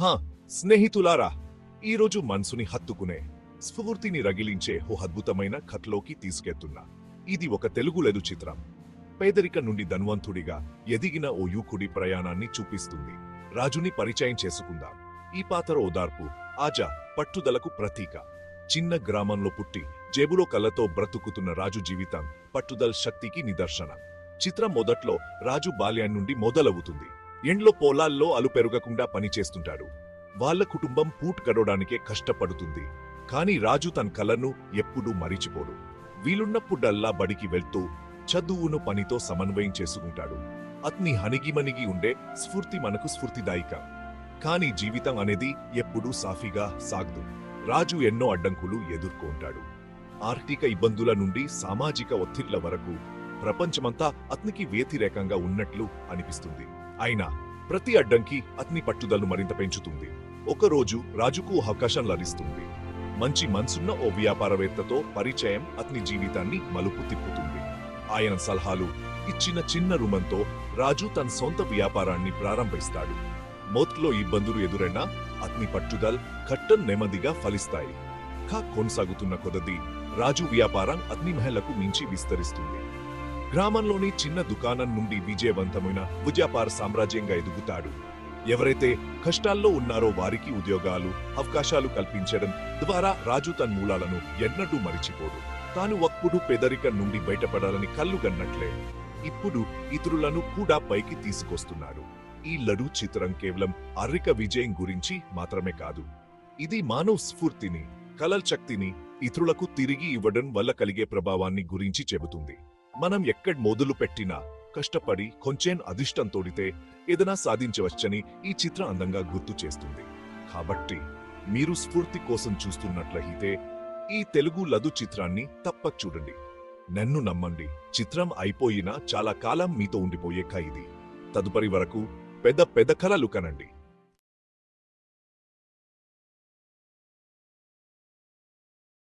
హా స్నేహితులారా ఈరోజు మనసుని హత్తుకునే స్ఫూర్తిని రగిలించే ఓ అద్భుతమైన కథలోకి తీసుకెత్తున్నా. ఇది ఒక తెలుగు లెదు చిత్రం. పేదరిక నుండి ధన్వంతుడిగా ఎదిగిన ఓ యువకుడి ప్రయాణాన్ని చూపిస్తుంది. రాజుని పరిచయం చేసుకుందాం. ఈ పాత్ర ఓదార్పు ఆజా పట్టుదలకు ప్రతీక. చిన్న గ్రామంలో పుట్టి జేబులో కళ్ళతో బ్రతుకుతున్న రాజు జీవితం పట్టుదల శక్తికి నిదర్శనం. చిత్రం మొదట్లో రాజు బాల్యం నుండి మొదలవుతుంది. ఎండ్లో పొలాల్లో అలు పెరగకుండా పనిచేస్తుంటాడు వాళ్ళ కుటుంబం పూట్ గడవడానికే కష్టపడుతుంది. కాని రాజు తన కలను ఎప్పుడూ మరిచిపోడు. వీలున్నప్పుడల్లా బడికి వెళ్తూ చదువును పనితో సమన్వయం చేసుకుంటాడు. అతని హనిగిమనిగి ఉండే స్ఫూర్తి మనకు స్ఫూర్తిదాయిక. కాని జీవితం అనేది ఎప్పుడూ సాఫీగా సాగదు. రాజు ఎన్నో అడ్డంకులు ఎదుర్కొంటాడు. ఆర్థిక ఇబ్బందుల నుండి సామాజిక ఒత్తిళ్ళ వరకు ప్రపంచమంతా అతనికి వ్యతిరేకంగా ఉన్నట్లు అనిపిస్తుంది. అయినా ప్రతి అడ్డంకి అతని పట్టుదలను మరింత పెంచుతుంది. ఒకరోజు రాజుకు అవకాశం లభిస్తుంది. మంచి మనసున్న ఓ వ్యాపారవేత్తతో పరిచయం అతని జీవితాన్ని మలుపు తిప్పుతుంది. ఆయన సలహాలు ఇచ్చిన చిన్న రుమంతో రాజు తన సొంత వ్యాపారాన్ని ప్రారంభిస్తాడు. మొదట్లో ఇబ్బందులు ఎదురైనా అతని పట్టుదల కట్టం నెమ్మదిగా ఫలిస్తాయి. కా కొనసాగుతున్న కొద్దీ రాజు వ్యాపారం అతని మహిళకు మించి విస్తరిస్తుంది. గ్రామంలోని చిన్న దుకాణం నుండి విజయవంతమైన వ్యాపార సామ్రాజ్యంగా ఎదుగుతాడు. ఎవరైతే కష్టాల్లో ఉన్నారో వారికి ఉద్యోగాలు అవకాశాలు కల్పించడం ద్వారా రాజు తన మూలాలను ఎన్నటూ మరిచిపోడు. తాను ఒప్పుడు పేదరికం నుండి బయటపడాలని కళ్ళుగన్నట్లే ఇప్పుడు ఇతరులను కూడా పైకి తీసుకొస్తున్నాడు. ఈ లడు చిత్రం కేవలం అర్రిక విజయం గురించి మాత్రమే కాదు. ఇది మానవ స్ఫూర్తిని కలల్ శక్తిని ఇతరులకు తిరిగి ఇవ్వడం వల్ల కలిగే ప్రభావాన్ని గురించి చెబుతుంది. మనం ఎక్కడ మొదలు పెట్టినా కష్టపడి కొంచెం అదిష్టం తోడితే ఏదైనా సాధించవచ్చని ఈ చిత్రం అందంగా గుర్తు చేస్తుంది. కాబట్టి మీరు స్ఫూర్తి కోసం చూస్తున్నట్లయితే ఈ తెలుగు లదు చిత్రాన్ని తప్పక చూడండి. నన్ను నమ్మండి. చిత్రం అయిపోయినా చాలా కాలం మీతో ఉండిపోయే ఖైదీ తదుపరి వరకు పెద్ద పెద్ద కలలు కనండి.